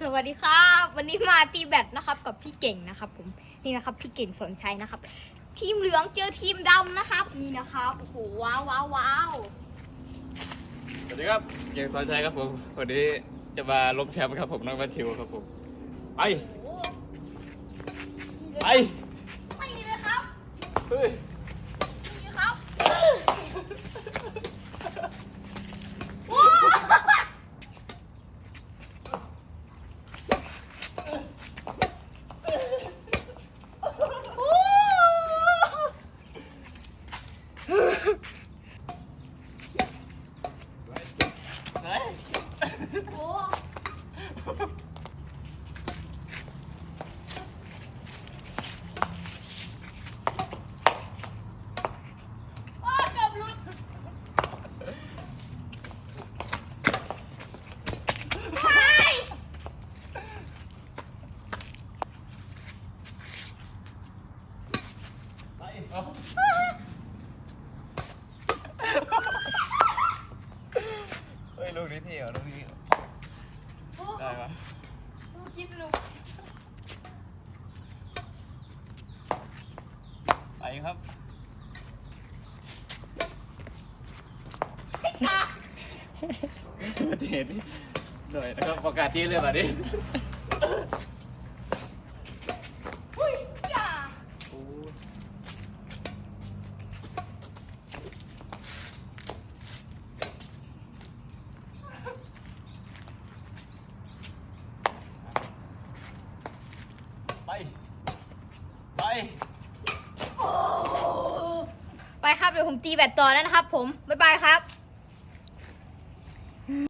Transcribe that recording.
สวัสดีครับ วันนี้มาตีแบตนะครับกับพี่เก่งนะครับผมนี่นะครับ พี่เก่งสนชัยนะครับ ทีมเหลืองเจอทีมดำนะครับ นี่นะครับโอ้โหว้าวว้าวว้าวสวัสดีครับเก่งสอนชัยครับผมวันนี้จะมาล้มแชมป์ครับผมน้องแมทธิวครับผมไปโอ้โหไปไปเลยครับเฮ้ย นี่ครับโอ้โห โอ้อ้าวเกือบหลุด ไปไปเอาเฮ้ยลูกนี้เท่เหรอลูกนี้โอ้ได้ปะเมื่อกี้สนุกไปครับประเทศนี้หน่อยนะครับประกาศที่เลยแบบนี้อุ้ยอย่า โอ้ไป ไปไปครับเดี๋ยวผมตีแบตต่อแล้วนะครับ ผมบ๊ายบายครับ